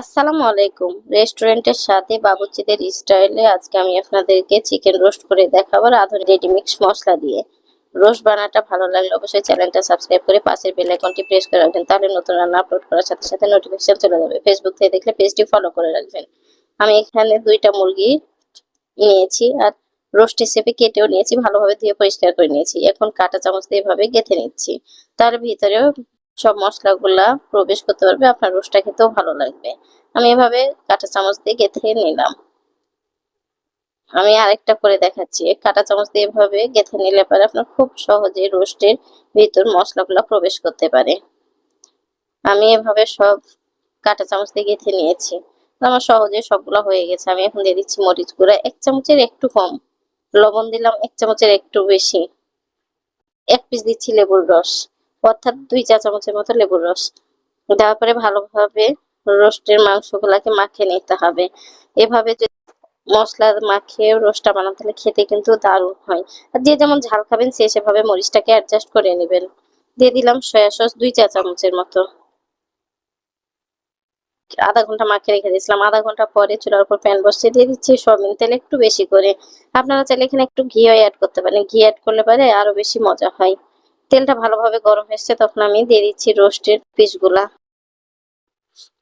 আসসালামু আলাইকুম। রেস্টুরেন্টের সাথে বাবুর্চিদের স্টাইলে আজকে আমি আপনাদেরকে চিকেন রোস্ট করে দেখাবো আধুনিক রেডিমিক্স মশলা দিয়ে। রোস্ট বানাটা ভালো লাগলে অবশ্যই চ্যানেলটা সাবস্ক্রাইব করে পাশের বেল আইকনটি প্রেস করে রাখবেন, তাহলে নতুন রান্না আপলোড করার সাথে সাথে নোটিফিকেশন চলে যাবে। ফেসবুক থেকে দেখলে পেজটি ফলো করে রাখবেন। আমি এখানে দুইটা মুরগি নিয়েছি আর রোস্ট হিসেবে কেটেও নিয়েছি, ভালোভাবে ধুয়ে পরিষ্কার করে নিয়েছি। এখন কাঁটা চামচ দিয়ে এভাবে গেঁথে নিচ্ছি। তার ভিতরেও সব মশলাগুলা প্রবেশ করতে পারবে, আপনার রোস্টটা খেতেও ভালো লাগবে। আমি এভাবে কাঁটা চামচ দিয়ে গেঁথে নিলাম। আমি আরেকটা করে দেখাচ্ছি। কাঁটা চামচ দিয়ে এভাবে গেঁথে নিলে পরে আপনার খুব সহজে রোস্টের ভিতর মশলাগুলো প্রবেশ করতে পারে। আমি এভাবে সব কাঁটা চামচ দিয়ে গেঁথে নিয়েছি। আমার সহজে সবগুলো হয়ে গেছে। আমি এখন দিয়ে দিচ্ছি মরিচ গুঁড়া। এক চামচের একটু কম। লবণ দিলাম, এক চামচের একটু বেশি। এক পিস দিচ্ছি লেবুর রস। অর্থাৎ দুই চা চামচের মতো লেবুর রস। দেওয়ার পরে ভালোভাবে রোস্টের মাংসগুলাকে মাখিয়ে নিতে হবে। এভাবে মশলা মাখিয়ে রোস্টটা বানাতে হলে খেতে কিন্তু দারুণ হয়। আর যে যেমন ঝাল খাবেন, সে সেভাবে মরিচটাকে অ্যাডজাস্ট করে নেবেন। দিয়ে দিলাম সয়া সস দুই চা চামচের মতো। আধা ঘণ্টা মাখিয়ে রেখে দিয়েছিলাম। আধা ঘণ্টা পরে চুলার উপর প্যান বসিয়ে দিয়ে দিচ্ছি সয়াবিন তেল একটু বেশি করে। আপনারা চাইলে এখানে একটু ঘিও অ্যাড করতে পারেন। ঘি অ্যাড করলে পারে আরও বেশি মজা হয়। তেলটা ভালোভাবে গরম হয়েছে, তখন আমি দিয়ে দিচ্ছি রোস্টের পিসগুলা।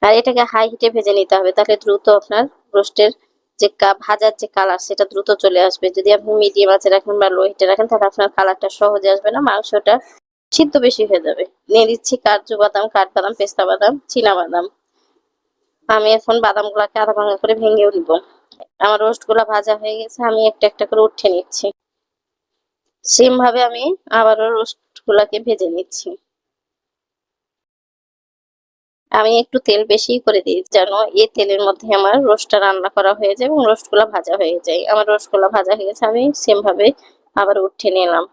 আর এটাকে হাই হিটে ভেজে নিতে হবে, তাহলে দ্রুত আপনার রোস্টের যে ভাজার যে কালার সেটা দ্রুত চলে আসবে। যদি আপনি মিডিয়াম আঁচে রাখেন বা লো হিটে রাখেন, তাহলে আপনার কালারটা সহজে আসবে না, মাংসটা সিদ্ধ বেশি হয়ে যাবে। নিয়ে দিচ্ছি কাজু বাদাম, কাঠবাদাম, পেস্তা বাদাম, চীনা বাদাম। আমি এখন বাদাম গুলাকে আধা ভাঙা করে ভেঙেও নিব। আমার রোস্টগুলা ভাজা হয়ে গেছে, আমি একটা একটা করে উঠে নিচ্ছি। সেম ভাবে আমি আবারও রোস্ট গুলাকে ভেজে নিচ্ছি। আমি একটু তেল বেশি করে দিই যেন এই তেলের মধ্যে আমার রোস্টটা রান্না করা হয়ে যায় এবং রোস্টগুলা ভাজা হয়ে যায়। আমার রোস্টগুলা ভাজা হয়ে গেছে, আমি সেম ভাবে আবার উঠে নিলাম।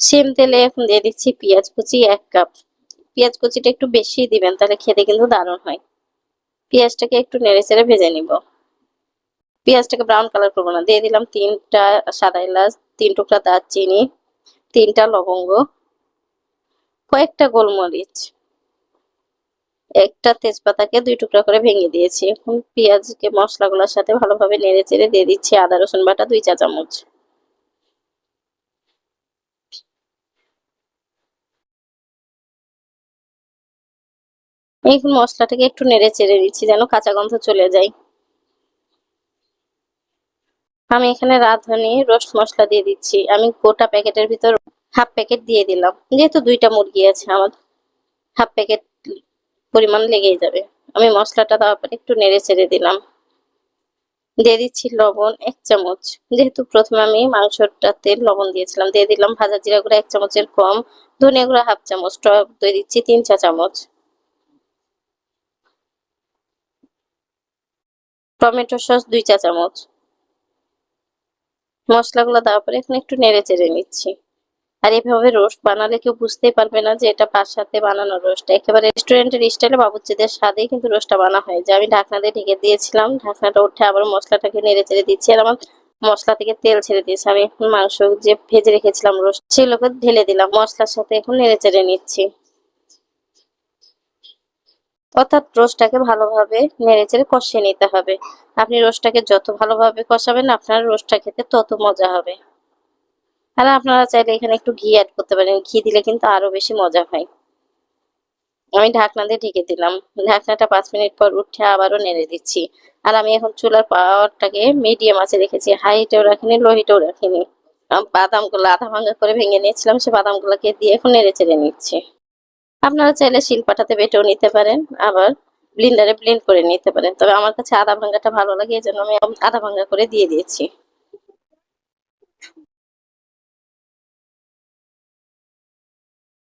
সেম তেলে এখন দিয়ে দিচ্ছি পেঁয়াজ কুচি এক কাপ পেঁয়াজ কুচিটা একটু বেশি দিবেন, তাহলে খেতে কিন্তু দারুণ হয়। পেঁয়াজটাকে একটু নেড়ে চেড়ে ভেজে নিব। পেঁয়াজটাকে ব্রাউন কালার করব না। দিয়ে দিলাম তিনটা সাদা এলাচ, তিন টুকরা দারচিনি, তিনটা লবঙ্গ, কয়েকটা গোলমরিচ, একটা তেজপাতাকে দুই টুকরা করে ভেঙে দিয়েছি। এখন পেঁয়াজকে মশলাগুলোর সাথে ভালোভাবে নেড়ে চেড়ে দিয়ে দিচ্ছি আদা, রসুন বাটা, দুই চা চামচ। এখন মশলাটাকে একটু নেড়ে চেড়ে দিচ্ছি যেন কাঁচা গন্ধ চলে যায়। আমি এখানে রাঁধুনি, রোস্ট মশলা দিয়ে দিচ্ছি। আমি গোটা প্যাকেটের ভিতর হাফ প্যাকেট দিয়ে দিলাম। যেহেতু দুইটা মুরগি আছে, আমার হাফ প্যাকেট পরিমাণ লেগেই যাবে। আমি মশলাটা তারপরে একটু নেড়ে চেড়ে দিলাম। দিয়ে দিচ্ছি লবণ এক চামচ। যেহেতু প্রথমে আমি মাংসটাতে লবণ দিয়েছিলাম, দিয়ে দিলাম ভাজা জিরা গুঁড়া এক চামচের কম, ধনিয়া গুঁড়া হাফ চামচ, টক দই দিচ্ছি তিন চা চামচ। টমেটো সস দুই চা চামচ। মশলাগুলো দেওয়ার পরে এখন একটু নেড়ে চেড়ে নিচ্ছি। আর এভাবে রোস্ট বানালে কেউ বুঝতেই পারবে না যে এটা বাসাতে বানানো রোস্ট। একেবারে রেস্টুরেন্টের স্টাইলে বাবুর্চিদের স্বাদেই কিন্তু রোস্টটা বানা হয় যে আমি ঢাকনা দিয়ে ঢেকে দিয়েছিলাম। ঢাকনাটা উঠে আবার মশলাটাকে নেড়ে চেড়ে দিচ্ছি আর আমার মশলা থেকে তেল ছেড়ে দিয়েছি। আমি এখন মাংস যে ভেজে রেখেছিলাম রোস্ট সেগুলোকে ঢেলে দিলাম। মশলার সাথে এখন নেড়ে চেড়ে নিচ্ছি। অর্থাৎ রোস্টটাকে ভালোভাবে নেড়ে চেড়ে কষিয়ে নিতে হবে। আপনি রোস্টটাকে যত ভালোভাবে কষাবেন আপনার রোস্টটা খেতে তত মজা হবে। আর আপনারা চাইলে এখানে একটু ঘি অ্যাড করতে পারেন। ঘি দিলে কিন্তু আরও বেশি মজা হয়। আমি ঢাকনা দিয়ে ঢেকে দিলাম। ঢাকনাটা পাঁচ মিনিট পর উঠে আবারও নেড়ে দিচ্ছি। আর আমি এখন চুলার পাওয়ারটাকে মিডিয়াম আছে রেখেছি। হাইটেও রাখিনি লো হিটেও রাখিনি। বাদামগুলো আধা ভাঙ্গা করে ভেঙে নিয়েছিলাম, সে বাদামগুলোকে দিয়ে এখন নেড়ে চেড়ে নিচ্ছি। আপনারা চাইলে শিলপাটাতে বেটেও নিতে পারেন, আবার ব্লিন্ডারে ব্লেন্ড করে নিতে পারেন। তবে আমার কাছে আদা ভাঙ্গাটা ভালো লাগে এই জন্য আমি আদা ভাঙ্গা করে দিয়ে দিয়েছি।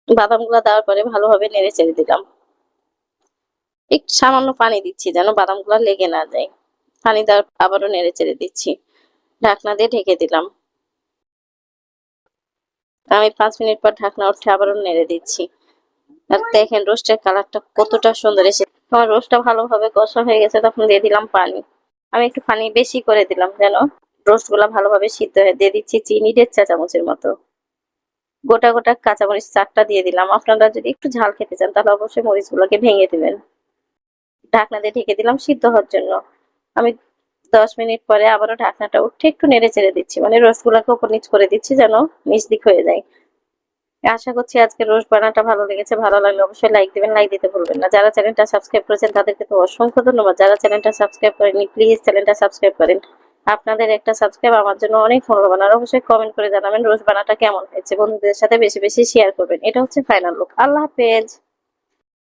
বাদামগুলো দেওয়ার পরে ভালোভাবে নেড়ে চেড়ে দিলাম। একটু সামান্য পানি দিচ্ছি যেন বাদামগুলো লেগে না যায়। পানি দেওয়ার আবারও নেড়ে চেড়ে দিচ্ছি। ঢাকনা দিয়ে ঢেকে দিলাম। আমি পাঁচ মিনিট পর ঢাকনা উঠে আবারও নেড়ে দিচ্ছি। আর দেখেন রোস্টের কালারটা কতটা সুন্দর এসে আমার রোস্টটা ভালোভাবে কষা হয়ে গেছে, তখন দিয়ে দিলাম পানি। আমি একটু পানি বেশি করে দিলাম, যেন রোস্টগুলা ভালোভাবে সিদ্ধ হয়ে। দিয়ে দিচ্ছি চিনি দেড় চা চামচের মতো। গোটা গোটা কাঁচামরিচ চারটা দিয়ে দিলাম। আপনারা যদি একটু ঝাল খেতে চান, তাহলে অবশ্যই মরিচগুলোকে ভেঙে দিবেন। ঢাকনা দিয়ে ঢেকে দিলাম সিদ্ধ হওয়ার জন্য। আমি দশ মিনিট পরে আবারও ঢাকনাটা উঠে একটু নেড়ে চেড়ে দিচ্ছি। মানে রসগুলোকে উপর নিচ করে দিচ্ছি, যেন নিচ দিক হয়ে যায়। আশা করছি আজকে রোজ বানাটা ভালো লেগেছে, ভালো লাগলে অবশ্যই লাইক দিবেন লাইক দিতে ভুলবেন না। যারা চ্যানেলটা সাবস্ক্রাইব করেছেন, তাদেরকে তো অসংখ্য ধন্যবাদ। যারা চ্যানেলটা সাবস্ক্রাইব করেনি প্লিজ চ্যানেলটা সাবস্ক্রাইব করেন। আপনাদের একটা সাবস্ক্রাইব আমার জন্য অনেক মূল্যবান। আর অবশ্যই কমেন্ট করে জানাবেন রোজ বানাটা কেমন হয়েছে। বন্ধুদের সাথে বেশি বেশি শেয়ার করবেন। এটা হচ্ছে ফাইনাল লুক আল্লাহ হাফেজ।